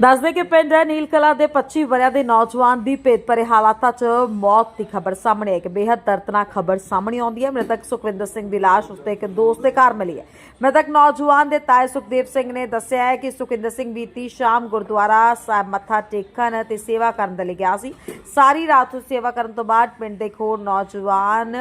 ਦੱਸਦੇ ਕਿ ਪਿੰਡ ਨੀਲ ਕਲਾ ਦੇ 25 ਵਰਿਆਂ ਦੇ ਨੌਜਵਾਨ ਦੀ ਭੇਤ ਹਾਲਾਤਾਂ 'ਚ ਮੌਤ ਦੀ ਖਬਰ ਸਾਹਮਣੇ ਆਈ। ਕਿ ਬੇहद ਦਰਦਨਾਕ ਖਬਰ ਸਾਹਮਣੇ ਆਉਂਦੀ ਹੈ। ਮ੍ਰਿਤਕ ਸੁਖਵਿੰਦਰ ਸਿੰਘ ਦੀ ਲਾਸ਼ ਉਸਦੇ ਇੱਕ ਦੋਸਤ ਦੇ ਘਰ ਮਿਲੀ ਹੈ। ਮ੍ਰਿਤਕ ਨੌਜਵਾਨ ਦੇ ਤਾਏ ਸੁਖਦੇਵ ਸਿੰਘ ਨੇ ਦੱਸਿਆ ਹੈ ਕਿ ਸੁਖਵਿੰਦਰ ਸਿੰਘ ਬੀਤੀ ਸ਼ਾਮ ਗੁਰਦੁਆਰਾ ਸਾਹਿਬ ਮੱਥਾ ਟੇਕਣ ਤੇ ਸੇਵਾ ਕਰਨ ਦੇ ਲਈ ਗਿਆ ਸੀ। ਸਾਰੀ ਰਾਤ ਉਹ ਸੇਵਾ ਕਰਨ ਤੋਂ ਬਾਅਦ ਪਿੰਡ ਦੇ ਇੱਕ ਹੋਰ ਨੌਜਵਾਨ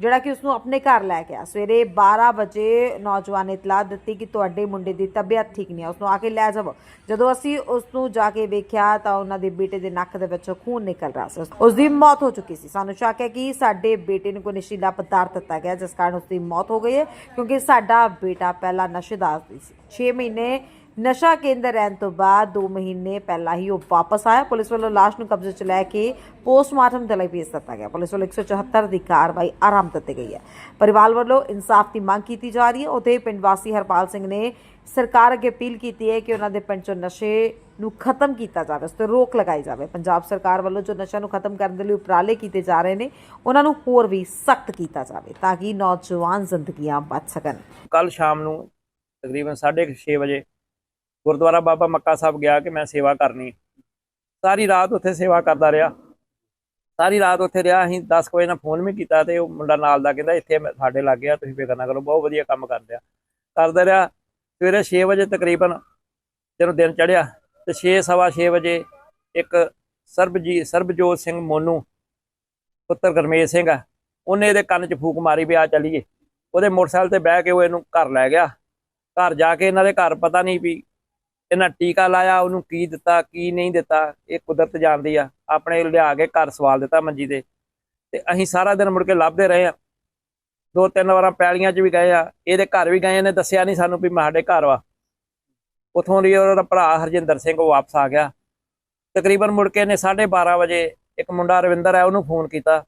ਜਿਹੜਾ ਕਿ ਉਸ ਨੂੰ ਆਪਣੇ ਘਰ ਲੈ ਗਿਆ। ਸਵੇਰੇ 12 ਵਜੇ ਨੌਜਵਾਨ ਨੇ ਇਤਲਾਹ ਦਿੱਤੀ ਕਿ ਤੁਹਾਡੇ ਮੁੰਡੇ ਦੀ ਤਬੀਅਤ ਠੀਕ ਨਹੀਂ ਆ। ਉਸ ਨੂੰ ਆ ਕੇ ਲੈ ਜਾਵੋ। ਜਦੋਂ ਅਸੀਂ ਉਸ ਨੂੰ ਜਾ ਕੇ ਵੇਖਿਆ ਤਾਂ ਉਹਨਾਂ ਦੇ ਬੇਟੇ ਦੇ ਨੱਕ ਦੇ ਵਿੱਚੋਂ ਖੂਨ ਨਿਕਲ ਰਿਹਾ ਸੀ। ਉਸ ਦੀ ਮੌਤ ਹੋ ਚੁੱਕੀ ਸੀ। ਸਾਨੂੰ ਸ਼ੱਕ ਹੈ ਕਿ ਸਾਡੇ ਬੇਟੇ ਨੂੰ ਕੋਈ ਨਸ਼ੀਲਾ ਪਦਾਰਥ ਦਿੱਤਾ ਗਿਆ, ਜਿਸ ਕਾਰਨ ਉਸ ਦੀ ਮੌਤ ਹੋ ਗਈ ਹੈ, ਕਿਉਂਕਿ ਸਾਡਾ ਬੇਟਾ ਪਹਿਲਾਂ ਨਸ਼ੇ ਨਸ਼ੇਦਾਰ ਸੀ। 6 ਮਹੀਨੇ ਨਸ਼ਾ ਕੇਂਦਰ ਰਹਿਣ ਤੋਂ ਬਾਅਦ 2 ਮਹੀਨੇ ਪਹਿਲਾਂ ਹੀ ਉਹ ਵਾਪਸ ਆਇਆ। ਪੁਲਿਸ ਵੱਲੋਂ ਲਾਸ਼ ਨੂੰ ਕਬਜ਼ੇ 'ਚ ਲੈ ਕੇ ਪੋਸਟਮਾਰਟਮ ਦੇ ਲਈ ਭੇਜ ਦਿੱਤਾ ਗਿਆ। ਪੁਲਿਸ ਵੱਲੋਂ 174 ਦੀ ਕਾਰਵਾਈ ਆਰੰਭ ਦਿੱਤੀ ਗਈ ਹੈ। ਪਰਿਵਾਰ ਵੱਲੋਂ ਇਨਸਾਫ ਦੀ ਮੰਗ ਕੀਤੀ ਜਾ ਰਹੀ ਹੈ। ਉਥੇ ਪਿੰਡ ਵਾਸੀ ਹਰਪਾਲ ਸਿੰਘ ਨੇ ਸਰਕਾਰ ਅੱਗੇ ਅਪੀਲ ਕੀਤੀ ਹੈ ਕਿ ਉਹਨਾਂ ਦੇ ਪਿੰਡ 'ਚੋਂ ਨਸ਼ੇ ਨੂੰ ਖਤਮ ਕੀਤਾ ਜਾਵੇ, ਉਸ ਤੇ ਰੋਕ ਲਗਾਈ ਜਾਵੇ। ਪੰਜਾਬ ਸਰਕਾਰ ਵੱਲੋਂ ਜੋ ਨਸ਼ਾ ਨੂੰ ਖਤਮ ਕਰਨ ਦੇ ਲਈ ਉਪਰਾਲੇ ਕੀਤੇ ਜਾ ਰਹੇ ਨੇ, ਉਹਨਾਂ ਨੂੰ ਹੋਰ ਵੀ ਸਖਤ ਕੀਤਾ ਜਾਵੇ ਤਾਂ ਕਿ ਨੌਜਵਾਨ ਜ਼ਿੰਦਗੀਆਂ ਬਚ ਸਕਣ। ਕੱਲ ਸ਼ਾਮ ਨੂੰ ਤਕਰੀਬਨ 6:30 ਵਜੇ ਗੁਰਦੁਆਰਾ ਬਾਬਾ ਮੱਕਾ ਸਾਹਿਬ ਗਿਆ ਕਿ ਮੈਂ ਸੇਵਾ ਕਰਨੀ ਸਾਰੀ ਰਾਤ ਉੱਥੇ ਸੇਵਾ ਕਰਦਾ ਰਿਹਾ। ਸਾਰੀ ਰਾਤ ਉੱਥੇ ਰਿਹਾ। ਅਸੀਂ 10 ਵਜੇ ਨਾਲ ਫੋਨ ਵੀ ਕੀਤਾ ਤੇ ਉਹ ਮੁੰਡਾ ਨਾਲ ਦਾ ਕਹਿੰਦਾ, ਇੱਥੇ ਮੈਂ- ਸਾਡੇ ਲੱਗ ਗਿਆ ਤੁਸੀਂ ਫਿਕਰ ਨਾ ਕਰੋ, ਬਹੁਤ ਵਧੀਆ ਕੰਮ ਕਰਦੇ ਆ। ਕਰਦਾ ਰਿਹਾ। ਸਵੇਰੇ 6 ਵਜੇ ਤਕਰੀਬਨ ਜਦੋਂ ਦਿਨ ਚੜ੍ਹਿਆ ਤੇ 6 ਸਵਾ 6 ਵਜੇ ਇੱਕ ਸਰਬਜੀ, ਸਰਬਜੋਤ ਸਿੰਘ ਮੋਨੂ, ਪੁੱਤਰ ਗਰਮੇਸ਼ ਸਿੰਘ ਆ, ਉਹਨੇ ਇਹਦੇ ਕੰਨ 'ਚ ਫੂਕ ਮਾਰੀ ਵੀ ਆ ਚਲੀਏ। ਉਹਦੇ ਮੋਟਰਸਾਈਕਲ ਤੇ ਬਹਿ ਕੇ ਉਹ ਇਹਨੂੰ ਘਰ ਲੈ ਗਿਆ। ਘਰ ਜਾ ਕੇ ਇਹਨਾਂ ਦੇ ਘਰ ਪਤਾ ਨਹੀਂ ਵੀ ਇਹਨਾਂ ਟੀਕਾ ਲਾਇਆ, ਉਹਨੂੰ ਕੀ ਦਿੱਤਾ, ਕੀ ਨਹੀਂ ਦਿੱਤਾ, ਇਹ ਕੁਦਰਤ ਜਾਣਦੀ ਆ। ਆਪਣੇ ਲਿਆ ਕੇ ਘਰ ਸਵਾਲ ਦਿੱਤਾ ਮੰਜੀ ਤੇ। ਤੇ ਅਸੀਂ ਸਾਰਾ ਦਿਨ ਮੁੜ ਕੇ ਲੱਭਦੇ ਰਹੇ ਆ। ਦੋ ਤਿੰਨ ਵਾਰਾਂ ਪੈਲੀਆਂ 'ਚ ਵੀ ਗਏ ਆ। ਇਹਦੇ ਘਰ ਵੀ ਗਏ ਇਹਨੇ ਦੱਸਿਆ ਨਹੀਂ ਸਾਨੂੰ ਵੀ ਸਾਡੇ ਘਰ ਵਾ। ਉਥੋਂ ਦੀ ਉਹਦਾ ਭਰਾ ਹਰਜਿੰਦਰ ਸਿੰਘ ਉਹ ਵਾਪਸ ਆ ਗਿਆ। ਤਕਰੀਬਨ ਮੁੜ ਕੇ ਇਹਨੇ 12:30 ਵਜੇ ਇੱਕ ਮੁੰਡਾ ਰਵਿੰਦਰ ਹੈ ਉਹਨੂੰ ਫੋਨ ਕੀਤਾ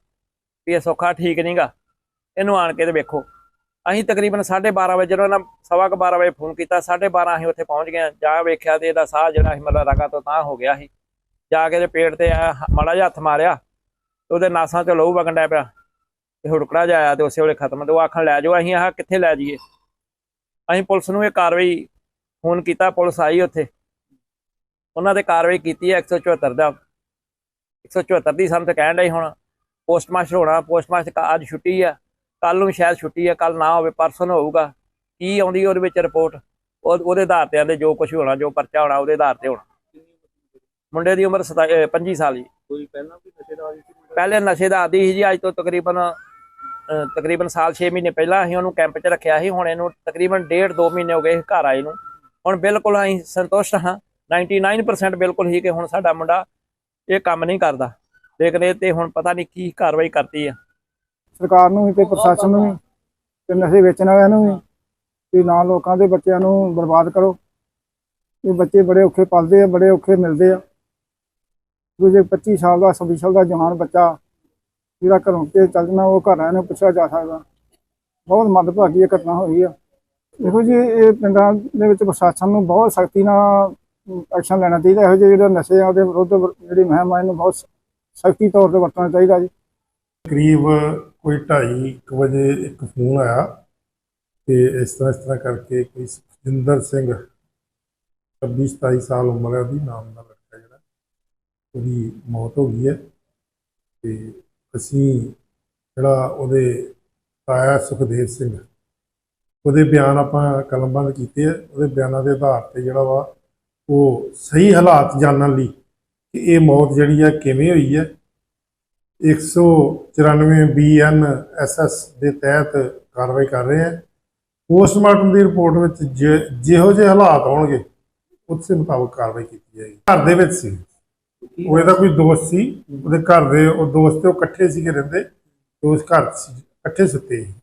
ਵੀ ਇਹ ਸੌਖਾ ਠੀਕ ਨਹੀਂਗਾ ਇਹਨੂੰ ਆਣ ਕੇ ਤੇ ਵੇਖੋ। ਅਸੀਂ ਤਕਰੀਬਨ 12:30 ਵਜੇ, ਜਦੋਂ ਇਹਨਾਂ ਸਵਾ ਕੁ 12 ਵਜੇ ਫੋਨ ਕੀਤਾ 12:30 ਅਸੀਂ ਉੱਥੇ ਪਹੁੰਚ ਗਏ ਹਾਂ। ਜਾ ਵੇਖਿਆ ਤੇ ਇਹਦਾ ਸਾਹ ਜਿਹੜਾ ਸੀ ਮਤਲਬ ਰਗਾ ਤੋਂ ਤਾਂ ਹੋ ਗਿਆ ਸੀ। ਜਾ ਕੇ ਤੇ ਪੇਟ ਤੇ ਐਂ ਮਾੜਾ ਜਿਹਾ ਹੱਥ ਮਾਰਿਆ ਤੇ ਉਹਦੇ ਨਾਸਾਂ ਤੋਂ ਲਹੂ ਵਗਣ ਡਿਆ ਪਿਆ ਤੇ ਹੁੜਕੜਾ ਜਾਇਆ ਤੇ ਉਸੇ ਵੇਲੇ ਖਤਮ। ਤੇ ਉਹ ਆਖਣ ਲੈ ਜਾਓ, ਅਸੀਂ ਆਹ ਕਿੱਥੇ ਲੈ ਜਾਈਏ? ਅਸੀਂ ਪੁਲਿਸ ਨੂੰ ਇਹ ਕਾਰਵਾਈ ਫੋਨ ਕੀਤਾ, ਪੁਲਿਸ ਆਈ ਉੱਥੇ। ਉਹਨਾਂ ਤੇ ਕਾਰਵਾਈ ਕੀਤੀ ਹੈ 174 ਦਾ। 174 ਦੀ ਸਾਨੂੰ ਤੇ ਕਹਿਣ ਡਈ ਹੁਣ, ਪੋਸਟਮਾਸਟਰ ਹੋਣਾ, ਪੋਸਟਮਾਸਟਰ ਅੱਜ ਛੁੱਟੀ ਆ। ਕੱਲ ਨੂੰ ਸ਼ਾਇਦ ਛੁੱਟੀ ਆ ਕੱਲ ਨਾ ਹੋਵੇ ਪਰਸੋਂ ਨੂੰ ਹੋਊਗਾ। ਕੀ ਆਉਂਦੀ ਉਹਦੇ ਵਿੱਚ ਰਿਪੋਰਟ ਉਹ ਉਹਦੇ ਆਧਾਰ ਤੇ ਆਂਦੇ ਜੋ ਕੁਝ ਹੋਣਾ ਜੋ ਪਰਚਾ ਹੋਣਾ ਉਹਦੇ ਆਧਾਰ ਤੇ ਹੋਣਾ। ਮੁੰਡੇ ਦੀ ਉਮਰ 25 ਸਾਲ ਜੀ। ਕੋਈ ਪਹਿਲਾਂ ਵੀ ਨਸ਼ੇ ਦਾ ਆਦੀ ਸੀ ਪਹਿਲੇ ਨਸ਼ੇ ਦਾ ਆਦੀ ਸੀ ਜੀ ਅੱਜ ਤੋਂ ਤਕਰੀਬਨ ਤਕਰੀਬਨ ਸਾਲ 6 ਮਹੀਨੇ ਪਹਿਲਾਂ ਅਸੀਂ ਉਹਨੂੰ ਕੈਂਪ 'ਚ ਰੱਖਿਆ ਸੀ ਹੁਣ ਇਹਨੂੰ ਤਕਰੀਬਨ ਡੇਢ 2 ਮਹੀਨੇ ਹੋ ਗਏ ਘਰ ਆਏ ਨੂੰ। ਹੁਣ ਬਿਲਕੁਲ ਅਸੀਂ ਸੰਤੁਸ਼ਟ ਹਾਂ 99% ਬਿਲਕੁਲ ਹੀ ਕਿ ਹੁਣ ਸਾਡਾ ਮੁੰਡਾ ਇਹ ਕੰਮ ਨਹੀਂ ਕਰਦਾ। ਲੇਕਿਨ ਇਹ ਤੇ ਹੁਣ ਪਤਾ ਨਹੀਂ ਕੀ ਕਾਰਵਾਈ ਕਰਤੀ ਆ। ਸਰਕਾਰ ਨੂੰ ਵੀ ਤੇ ਪ੍ਰਸ਼ਾਸਨ ਨੂੰ ਵੀ ਤੇ ਨਸ਼ੇ ਵੇਚਣ ਵਾਲਿਆਂ ਨੂੰ ਵੀ ਕਿ ਨਾ ਲੋਕਾਂ ਦੇ ਬੱਚਿਆਂ ਨੂੰ ਬਰਬਾਦ ਕਰੋ। ਇਹ ਬੱਚੇ ਬੜੇ ਔਖੇ ਪਲਦੇ ਆ ਬੜੇ ਔਖੇ ਮਿਲਦੇ ਆ। ਕੋਈ ਜੇ 25 ਸਾਲ ਦਾ 26 ਸਾਲ ਦਾ ਜਵਾਨ ਬੱਚਾ ਜਿਹੜਾ ਘਰੋਂ ਤੇ ਚੱਲ ਜਾਣਾ ਉਹ ਘਰ ਆਇਆ ਨੂੰ ਪੁੱਛਿਆ ਜਾ ਸਕਦਾ। ਬਹੁਤ ਮੰਦਭਾਗੀ ਇਹ ਘਟਨਾ ਹੋਈ ਆ। ਦੇਖੋ ਜੀ ਇਹ ਪਿੰਡਾਂ ਦੇ ਵਿੱਚ ਪ੍ਰਸ਼ਾਸਨ ਨੂੰ ਬਹੁਤ ਸਖਤੀ ਨਾਲ ਐਕਸ਼ਨ ਲੈਣਾ ਚਾਹੀਦਾ। ਇਹੋ ਜਿਹੇ ਜਿਹੜੇ ਨਸ਼ੇ ਆ ਉਹਦੇ ਵਿਰੁੱਧ ਜਿਹੜੀ ਮੁਹਿੰਮ ਆ ਇਹਨੂੰ ਬਹੁਤ ਸਖਤੀ ਤੌਰ ਤੇ ਵਰਤਣਾ ਚਾਹੀਦਾ ਜੀ। ਕਰੀਬ ਕੋਈ 2:30 ਵਜੇ ਇੱਕ ਫੋਨ ਆਇਆ ਤੇ ਇਸ ਤਰ੍ਹਾਂ ਇਸ ਤਰ੍ਹਾਂ ਕਰਕੇ ਕੋਈ ਸੁਖਜਿੰਦਰ ਸਿੰਘ 26 27 ਸਾਲ ਉਮਰ ਹੈ, ਉਹਦੀ ਨਾਮ ਦਾ ਲੜਕਾ ਜਿਹੜਾ, ਉਹਦੀ ਮੌਤ ਹੋ ਗਈ ਹੈ ਤੇ ਅਸੀਂ ਜਿਹੜਾ ਉਹਦੇ ਤਾਇਆ ਸੁਖਦੇਵ ਸਿੰਘ, ਉਹਦੇ ਬਿਆਨ ਆਪਾਂ ਕਲਮਬੰਦ ਕੀਤੇ ਆ, ਉਹਦੇ ਬਿਆਨਾਂ ਦੇ ਆਧਾਰ ਤੇ ਜਿਹੜਾ ਵਾ ਉਹ ਸਹੀ ਹਾਲਾਤ ਜਾਣਨ ਲਈ ਕਿ ਇਹ ਮੌਤ ਜਿਹੜੀ ਆ ਕਿਵੇਂ ਹੋਈ ਹੈ 194 ਬੀਐਨ ਐਸਐਸ ਦੇ ਤਹਿਤ ਕਾਰਵਾਈ ਕਰ ਰਹੇ ਹੈ ਪੋਸਟਮਾਰਟਮ ਦੀ ਰਿਪੋਰਟ ਵਿੱਚ ਜਿ- ਜਿਹੋ ਜਿਹੇ ਹਾਲਾਤ ਹੋਣਗੇ, ਉਸੇ ਮੁਤਾਬਕ ਕਾਰਵਾਈ ਕੀਤੀ ਜਾਏਗੀ। ਘਰ ਦੇ ਵਿੱਚ ਸੀ। ਉਹ ਇਹਦਾ ਕੋਈ ਦੋਸਤ ਸੀ। ਉਹਦੇ ਘਰ ਦੇ ਉਹ ਦੋਸਤ ਉਹ ਇਕੱਠੇ ਸੀਗੇ ਰਹਿੰਦੇ। ਤੇ ਉਸ ਘਰ ਇਕੱਠੇ ਸੁੱਤੇ ਸੀ।